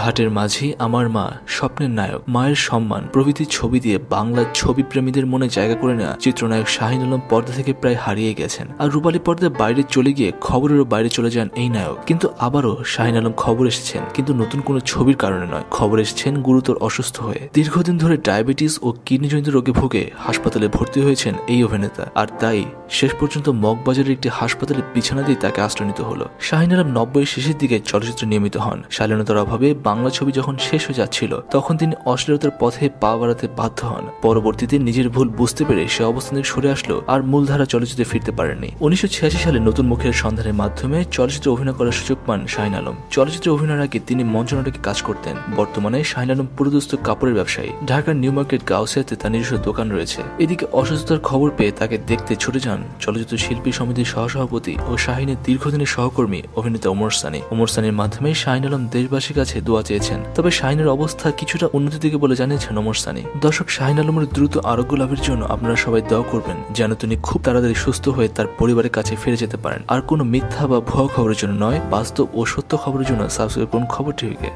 ঘাটের মাঝি আমার মা, স্বপ্নের নায়ক, মায়ের সম্মান, প্রভৃতি ছবি দিয়ে বাংলার ছবি প্রেমীদের মনে জায়গা করে নেওয়া চিত্রনায়ক শাহিন আলম পর্দা থেকে প্রায় হারিয়ে গেছেন। আর রূপালী পর্দার বাইরে চলে গিয়ে খবরেরও বাইরে চলে যান এই নায়ক। কিন্তু আবারও শাহিন আলম খবর এসেছেন, কিন্তু নতুন কোনো ছবির কারণে নয়। খবর এসেছেন গুরুতর অসুস্থ হয়ে। দীর্ঘদিন ধরে ডায়াবেটিস ও কিডনিজনিত রোগে ভুগে হাসপাতালে ভর্তি হয়েছেন এই অভিনেতা। আর তাই শেষ পর্যন্ত মগবাজারের একটি হাসপাতালে বিছানা দিয়ে তাকে আশ্রয় নিতে হলো। শাহিন আলম নব্বই শেষের দিকে চলচ্চিত্রে নিয়মিত হন। শালীনতার অভাবে বাংলা ছবি যখন শেষ হয়ে যাচ্ছিল, তখন তিনি অশ্লীলতার পথে পা বাড়াতে বাধ্য হন। পরবর্তীতে নিজের ভুল বুঝতে পেরে সে অবস্থান থেকে সরে আসলো আর মূলধারা চলচ্চিত্রে ফিরতে পারেনি উনিশশো ছিয়াশি সালে নতুন মুখের সন্ধানের মাধ্যমে চলচ্চিত্রে অভিনয় করার সুযোগ পান শাহিন আলম। চলচ্চিত্রে অভিনয়ের আগে তিনি মঞ্চনাটকে কাজ করতেন। বর্তমানে শাহিন আলম পুরোদস্ত কাপড়ের ব্যবসায়ী। ঢাকার নিউ মার্কেট গাউসিয়াতে তার নিজস্ব দোকান রয়েছে। এদিকে অসুস্থতার খবর পেয়ে তাকে দেখতে ছুটে যান চলচ্চিত্র শিল্পী সমিতির সহসভাপতি ও শাহিনের দীর্ঘদিনের সহকর্মী অভিনেতা ওমর সানি। ওমর সানির মাধ্যমে শাহিন আলম দেশবাসীর কাছে দোয়া চেয়েছেন। তবে শাহিনের অবস্থা কিছুটা উন্নতি দিকে বলে জানিয়েছেন ওমর সানি। দর্শক, শাহিন আলমের দ্রুত আরোগ্য লাভের জন্য আপনারা সবাই দোয়া করবেন, যেন তিনি খুব তাড়াতাড়ি সুস্থ হয়ে তার পরিবারের কাছে ফিরে যেতে পারেন। আর কোনো মিথ্যা বা ভুয়া খবরের জন্য নয়, বাস্তব ও সত্য খবরের জন্য সাবস্ক্রাইব করুন খবর টিভিকে